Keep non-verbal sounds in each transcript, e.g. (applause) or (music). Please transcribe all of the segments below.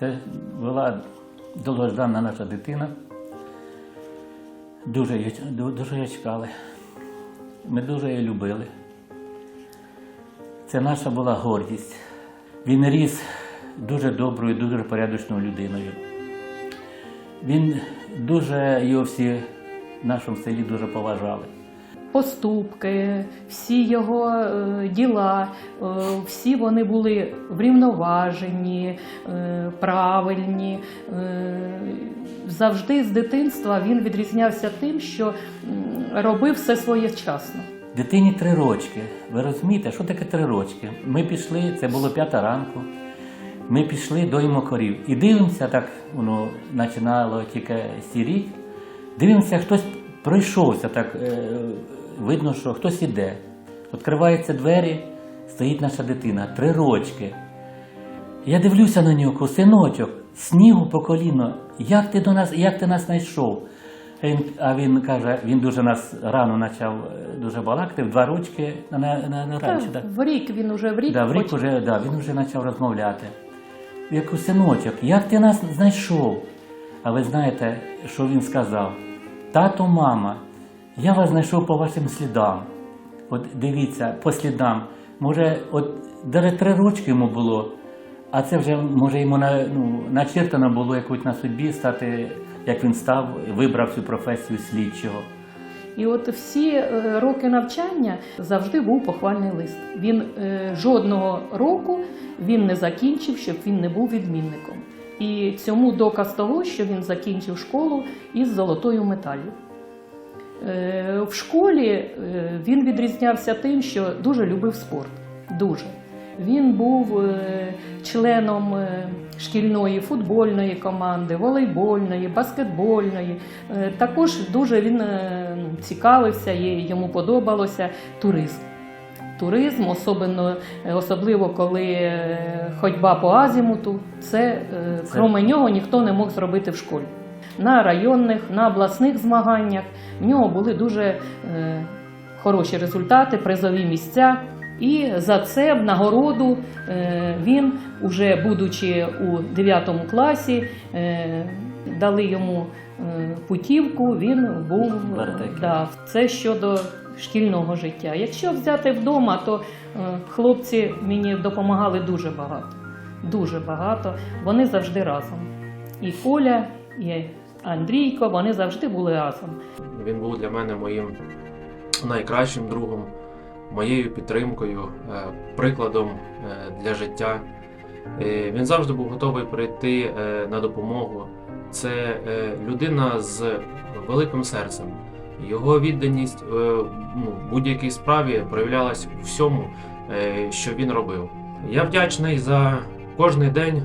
Це була довгождана наша дитина. Дуже її, дуже її чекали. Ми дуже її любили. Це наша була гордість. Він ріс дуже доброю, дуже порядочною людиною. Він дуже його всі в нашому селі дуже поважали. Поступки, всі його е, діла, е, всі вони були врівноважені, е, правильні. Завжди з дитинства він відрізнявся тим, що робив все своєчасно. Дитині три рочки. Ви розумієте, що таке три рочки? Ми пішли, це було п'ята ранку. Ми пішли доїмо корів. І дивимося, так воно починало тільки сіріть. Дивимося, хтось пройшовся, так е, видно, що хтось іде. Відкриваються двері, стоїть наша дитина, три рочки. Я дивлюся на нього, синочок, снігу по коліно. Як ти до нас, як ти нас знайшов? А він, а він каже, він дуже нас рано почав е, дуже балакати, в два рочки на, на, на, на раніше. Так? в рік він уже в рік, Да, в рік уже, да, він вже почав розмовляти. Я кажу, синочок, як ти нас знайшов? А ви знаєте, що він сказав? Тато, мама, я вас знайшов по вашим слідам. От дивіться, по слідам. Може, от навіть три рочки йому було, а це вже може йому на, ну, начертано було якось на судьбі стати, як він став, вибрав цю професію слідчого. І от всі е, роки навчання завжди був похвальний лист. Він е, жодного року він не закінчив, щоб він не був відмінником. І цьому доказ того, що він закінчив школу із золотою медаллю. Е, В школі е, він відрізнявся тим, що дуже любив спорт. Дуже. Він був е, членом шкільної футбольної команди, волейбольної, баскетбольної. Також дуже він ну, цікавився і йому подобалося туризм. Туризм, особливо, особливо коли ходьба по азімуту, це, Це- кроме нього ніхто не мог зробити в школі. На районних, на обласних змаганнях в нього були дуже е, хороші результати, призові місця. І за це в нагороду е, він, уже будучи у 9 класі, е, дали йому е, путівку, він був да, це щодо шкільного життя. Якщо взяти вдома, то е, хлопці мені допомагали дуже багато. Дуже багато. Вони завжди разом. І Коля, і Андрійко, вони завжди були разом. Він був для мене моїм найкращим другом, моєю підтримкою, е, прикладом е, для життя. Е, Він завжди був готовий прийти на допомогу. Це людина з великим серцем. Його відданість ну, будь-якій справі проявлялась у всьому, що він робив. Я вдячний за кожний день,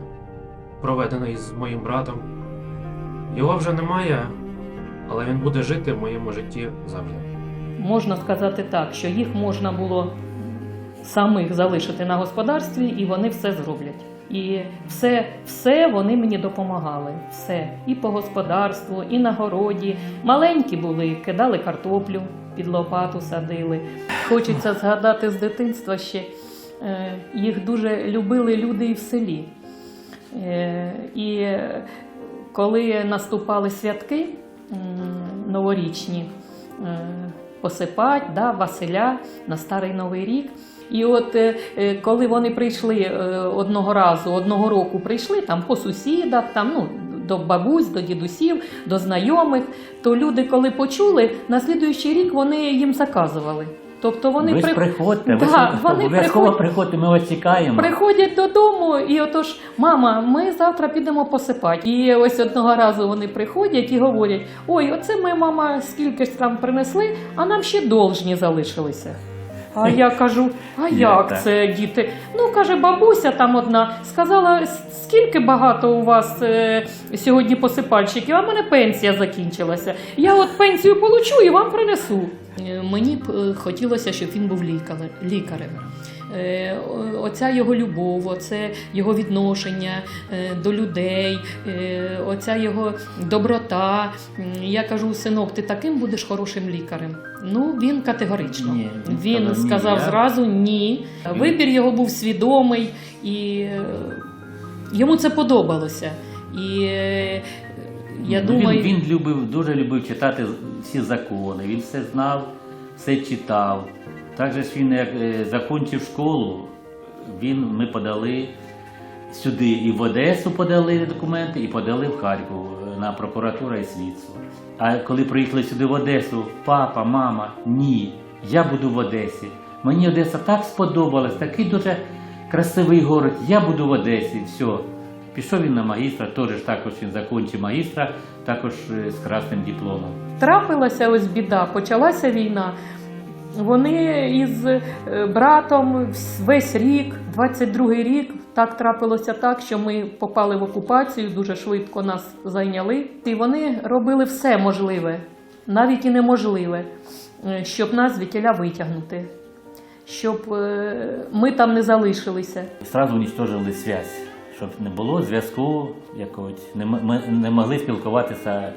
проведений з моїм братом. Його вже немає, але він буде жити в моєму житті завжди. Можна сказати так, що їх можна було самих залишити на господарстві, і вони все зроблять. І все, все вони мені допомагали. Все. І по господарству, і на городі. Маленькі були, кидали картоплю, під лопату садили. Хочеться згадати з дитинства ще. е, Їх дуже любили люди і в селі. Е, І коли наступали святки новорічні, е, посипать да, Василя на Старий Новий рік. І от е, е, коли вони прийшли е, одного разу, одного року прийшли там по сусідах, там, ну, до бабусь, до дідусів, до знайомих, то люди, коли почули, на слідуючий рік вони їм заказували. Тобто вони ви при- приходьте, Да, ви вони обов'язково приходять- приходьте, ми вас чекаємо. Приходять додому, і отож, мама, ми завтра підемо посипати. І ось одного разу вони приходять і говорять: ой, оце ми, мама, скільки ж там принесли, а нам ще должні залишилися. А я кажу: а Як це, діти? Ну, каже, бабуся там одна сказала, скільки багато у вас е, сьогодні посипальщиків, а в мене пенсія закінчилася. Я от пенсію получу і вам принесу. Е, Мені б е, хотілося, щоб він був лікарем. Е, Оця його любов, оце його відношення е, до людей, е, оця його доброта. Я кажу, синок, ти таким будеш хорошим лікарем. Ну, він категорично. Ні, він він сказав, ні, зразу ні. Вибір його був свідомий і Йому це подобалося. І я Ну, думаю, він, він любив, дуже любив читати всі закони, він все знав, все читав. Також ж він, як е, закінчив школу, він, ми подали сюди і в Одесу подали документи, і подали в Харків е, на прокуратуру і слідство. А коли приїхали сюди в Одесу, папа, мама, ні, я буду в Одесі. Мені Одеса так сподобалась, такий дуже красивий город, я буду в Одесі. Все. Пішов він на магістра, теж також він закінчив магістра, також е, з красним дипломом. трапилася ось біда, почалася війна. Вони із е, братом весь рік, 22-й рік, так трапилося так, що ми попали в окупацію, дуже швидко нас зайняли. І вони робили все можливе, навіть і неможливе, е, щоб нас звідтіля витягнути, щоб е, ми там не залишилися. Зразу уничтожили зв'язь, щоб не було зв'язку якогось, ми не могли спілкуватися.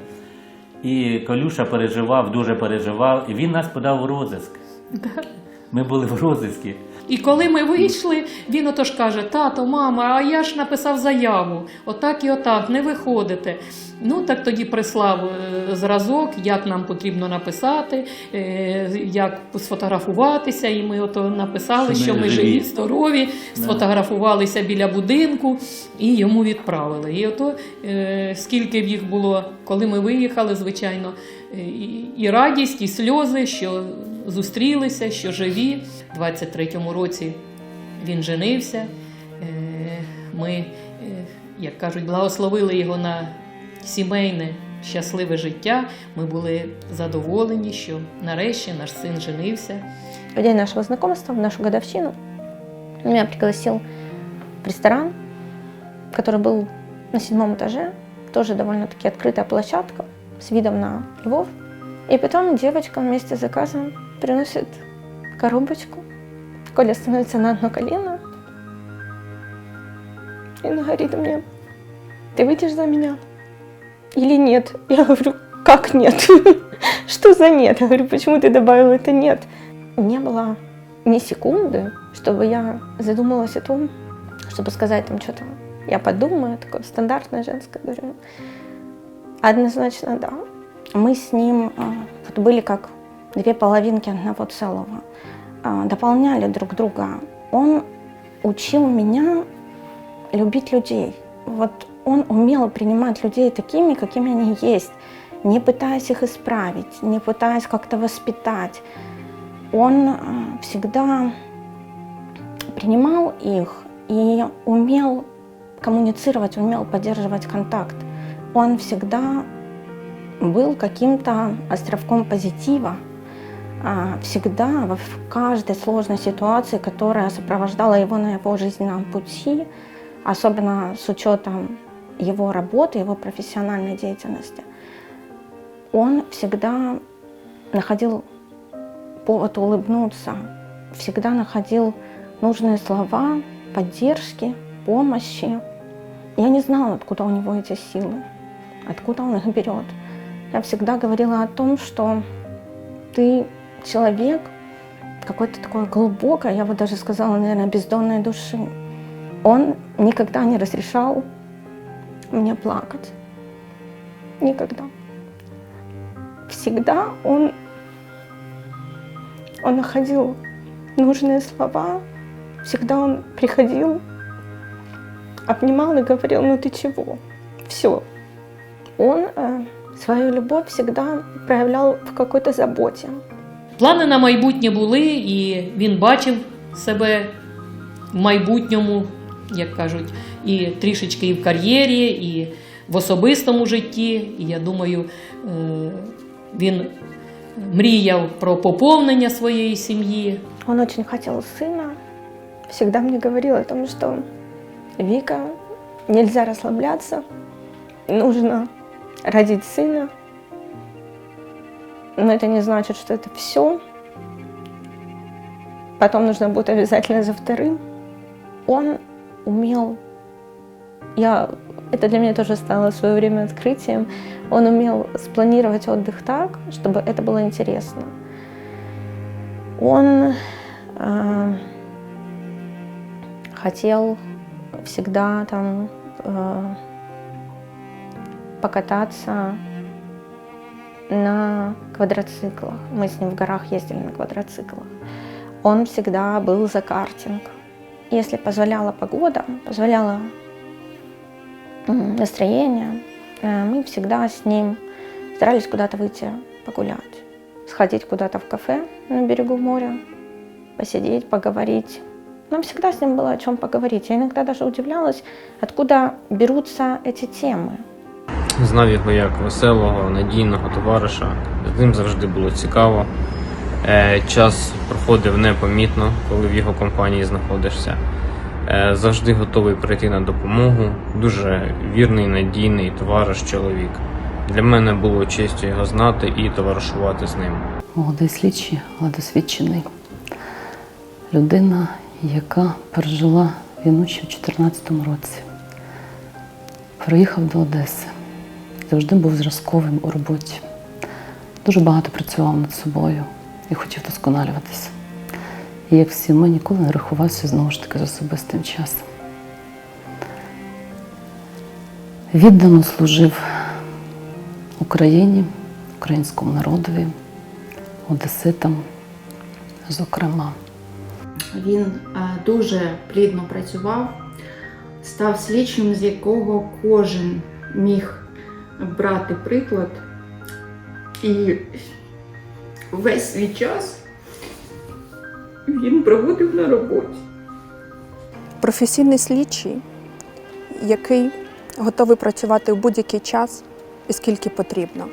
І Колюша переживав, дуже переживав, і він нас подав у розиск. (laughs) Ми були в розиску. І коли ми вийшли, він отож каже: тато, мама, а я ж написав заяву, отак і отак, не виходите. Ну так тоді прислав е, зразок, як нам потрібно написати, е, як сфотографуватися. І ми ото написали, Що що ми живі. здорові, сфотографувалися біля будинку і йому відправили. І ото е, скільки в їх було, коли ми виїхали, звичайно, і радість, і сльози, що зустрілися, що живі. У 23-му році він женився. Е, Ми, е, як кажуть, благословили його на сімейне щасливе життя. Ми були задоволені, що нарешті наш син женився. В день нашего знакомства, в нашу годовщину, он меня пригласил в ресторан, который был на седьмом этаже, тоже довольно-таки открытая площадка с видом на Львов. И потом девочка вместе с заказом приносит коробочку. Коля становится на одно колено и говорит мне, ты выйдешь за меня или нет? Я говорю, как нет? (laughs) Что за нет? Я говорю, почему ты добавил это нет? не было ни секунды, чтобы я задумалась о том, чтобы сказать там что-то. Я подумаю, такое стандартное женское говорю. Однозначно да. Мы с ним а, вот были как две половинки одного целого. А, дополняли друг друга. Он учил меня любить людей. Вот он умел принимать людей такими, какими они есть, не пытаясь их исправить, не пытаясь как-то воспитать он э, всегда принимал их и умел коммуницировать, умел поддерживать контакт. Он всегда был каким-то островком позитива, а, всегда в каждой сложной ситуации, которая сопровождала его на его жизненном пути, особенно с учетом его работы, его профессиональной деятельности, он всегда находил повод улыбнуться, всегда находил нужные слова, поддержки, помощи. Я не знала, откуда у него эти силы, откуда он их берет. Я всегда говорила о том, что ты человек какой-то такой глубокой, я бы даже сказала, наверное, бездонной души. Он никогда не разрешал мне плакать. Никогда. Всегда он он находил нужные слова. Всегда он приходил, обнимал и говорил, ну ты чего? Все. Он э, свою любовь всегда проявлял в какой-то заботе. Плани на майбутнє були, і він бачив себе в майбутньому, як кажуть, і трішечки і в кар'єрі, і в особистому житті. І я думаю, е, він мріяв про поповнення своєї сім'ї. Он очень хотел сына. Всегда мне говорил о том, что Вика, нельзя расслабляться, нужно родить сына. Но это не значит, что это все. Потом нужно будет обязательно за вторым. Он умел, я, это для меня тоже стало в свое время открытием, он умел спланировать отдых так, чтобы это было интересно. Он э, хотел всегда там э, покататься на квадроциклах. Мы с ним в горах ездили на квадроциклах. Он всегда был за картинг. Если позволяла погода, позволяло м, настроение, э, мы всегда с ним старались куда-то выйти погулять, сходить куда-то в кафе на берегу моря, посидеть, поговорить. Нам всегда с ним было о чем поговорить. Я иногда даже удивлялась, откуда берутся эти темы. Знав його як веселого, надійного товариша. З ним завжди було цікаво. Е, Час проходив непомітно, коли в його компанії знаходишся. Е, Завжди готовий прийти на допомогу. Дуже вірний, надійний товариш, чоловік. Для мене було честю його знати і товаришувати з ним. Молодий слідчий, але досвідчений. Людина, яка пережила війну ще в 2014 році. Приїхав до Одеси. Завжди був зразковим у роботі. Дуже багато працював над собою і хотів досконалюватися. І як всі ми ніколи не рахувався знову ж таки з особистим часом. Віддано служив Україні, українському народові, одеситам, зокрема. Він е, дуже плідно працював, став слідчим, з якого кожен міг брати приклад. І весь свій час він проводив на роботі. професійний слідчий, який готовий працювати в будь-який час і скільки потрібно,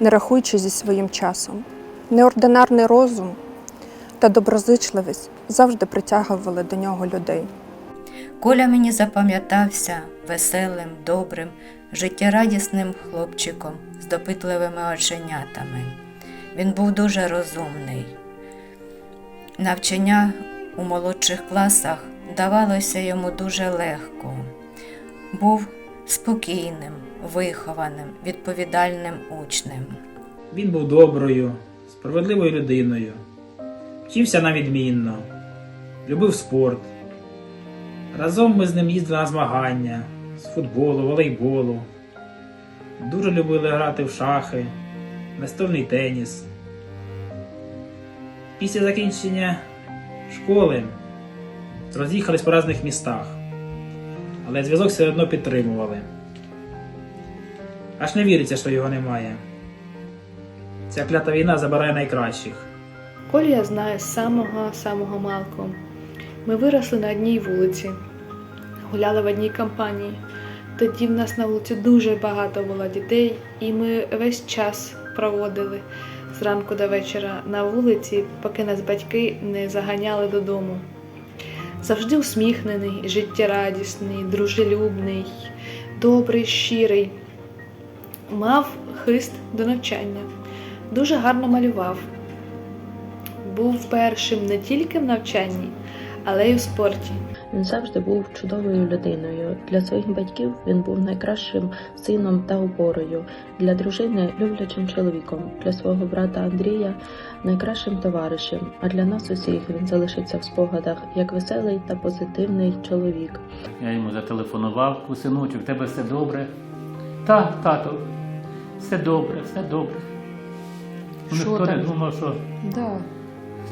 не рахуючи зі своїм часом. Неординарний розум та доброзичливість завжди притягували до нього людей. Коля мені запам'ятався веселим, добрим, життєрадісним хлопчиком з допитливими оченятами. Він був дуже розумний. Навчання у молодших класах давалося йому дуже легко. Був спокійним, вихованим, відповідальним учнем. Він був доброю, справедливою людиною, вчився на відмінно, любив спорт. Разом ми з ним їздили на змагання футболу, волейболу. Дуже любили грати в шахи, настольний теніс. Після закінчення школи роз'їхались по різних містах, але зв'язок все одно підтримували. Аж не віриться, що його немає. Ця клята війна забирає найкращих. Колю я знаю з самого самого малку. Ми виросли на одній вулиці, гуляли в одній компанії. Тоді в нас на вулиці дуже багато було дітей, і ми весь час проводили зранку до вечора на вулиці, поки нас батьки не заганяли додому. Завжди усміхнений, життєрадісний, дружелюбний, добрий, щирий. Мав хист до навчання, дуже гарно малював був першим не тільки в навчанні, але й у спорті. Він завжди був чудовою людиною. Для своїх батьків він був найкращим сином та опорою, для дружини люблячим чоловіком, для свого брата Андрія найкращим товаришем. А для нас усіх він залишиться в спогадах як веселий та позитивний чоловік. Я йому зателефонував, «У, синочок, в тебе все добре. Так, тато, все добре, все добре. Ну, Що Ніхто не думав, що Да.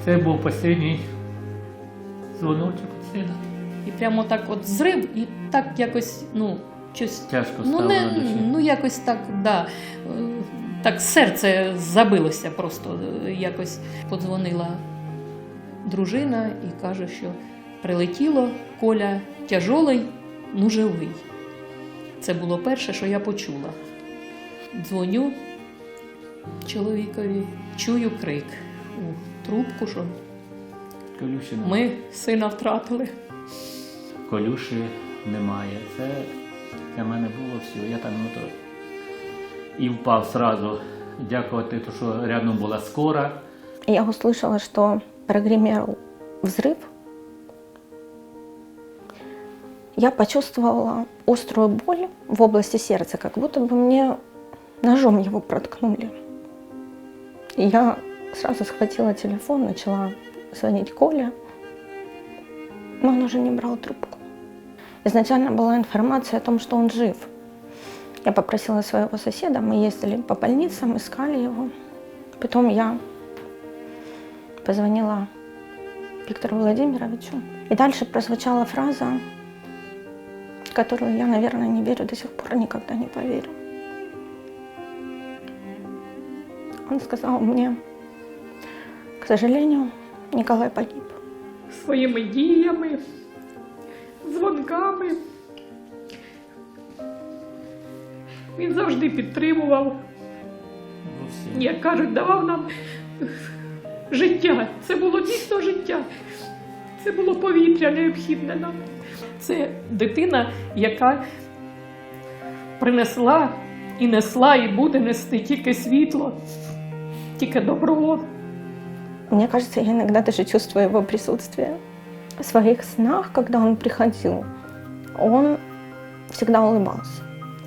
це був останній дзвоночок сина. І прямо так от зрив, і так якось, ну, щось. Тяжко Ну, стало не, на душі. ну якось так, да. Так серце забилося просто. Якось подзвонила дружина і каже, що прилетіло Коля тяжолий, ну живий. Це було перше, що я почула. Дзвоню чоловікові, чую крик у трубку, що ми сина втратили Колюші немає. Це для мене було все. Я там ну, то і впав сразу. Дякувати, то, що рядом була скора. Я услышала, что прогремел взрыв. Я почувствовала острую боль в области сердца, как будто бы мне ножом его проткнули. И я сразу схватила телефон, начала звонить Коле, но он уже не брал трубку. Изначально была информация о том, что он жив. Я попросила своего соседа, мы ездили по больницам, искали его. Потом я позвонила Виктору Владимировичу. И дальше прозвучала фраза, которую я, наверное, не верю до сих пор, никогда не поверю. Он сказал мне, к сожалению, Николай погиб. Своїми діями, дзвонками. Він завжди підтримував, як кажуть, давав нам життя. Це було дійсно життя. Це було повітря необхідне нам. Це дитина, яка принесла і несла, і буде нести тільки світло, тільки добро. Мне кажется, я иногда даже чувствую его присутствие В своих снах, когда он приходил, он всегда улыбался.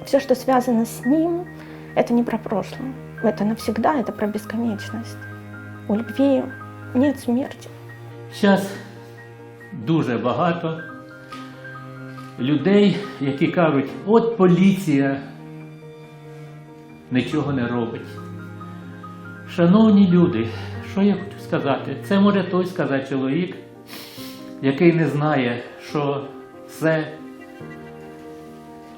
Все, что связано с ним, это не про прошлое. Это навсегда, это про бесконечность. У любви нет смерти. Зараз дуже багато людей, які кажуть, от поліція нічого не робить. Шановні люди, що я хочу сказати? Це може той сказати чоловік, який не знає, що все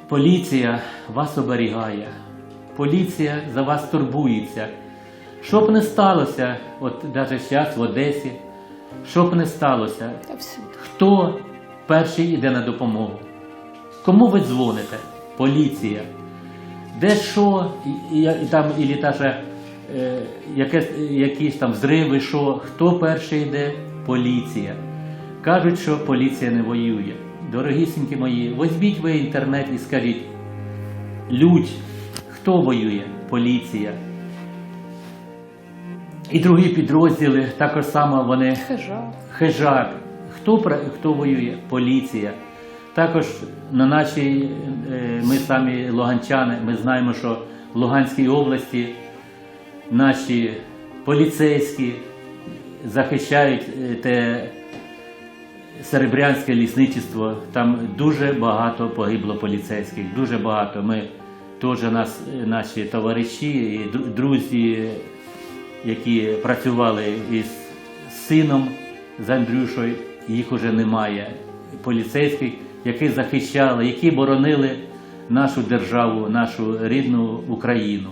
поліція вас оберігає, поліція за вас турбується. Що б не сталося, от навіть зараз в Одесі, що б не сталося, хто перший йде на допомогу? Кому ви дзвоните? Поліція. Де що, і, і, там, і даже, е, яке, якісь там зриви, що, хто перший йде? Поліція. Кажуть, що поліція не воює. Дорогісінькі мої, візьміть ви інтернет і скажіть, людь, хто воює? Поліція. І другі підрозділи також само вони Хижак. Хижак. Хто, хто воює? Поліція. Також на нашій, е, ми самі луганчани, ми знаємо, що в Луганській області наші поліцейські захищають е, те серебрянське лісничество. Там дуже багато погибло поліцейських, дуже багато. Ми теж нас, наші товариші і друзі, які працювали із сином з Андрюшою, їх уже немає. Поліцейських, які захищали, які боронили нашу державу, нашу рідну Україну.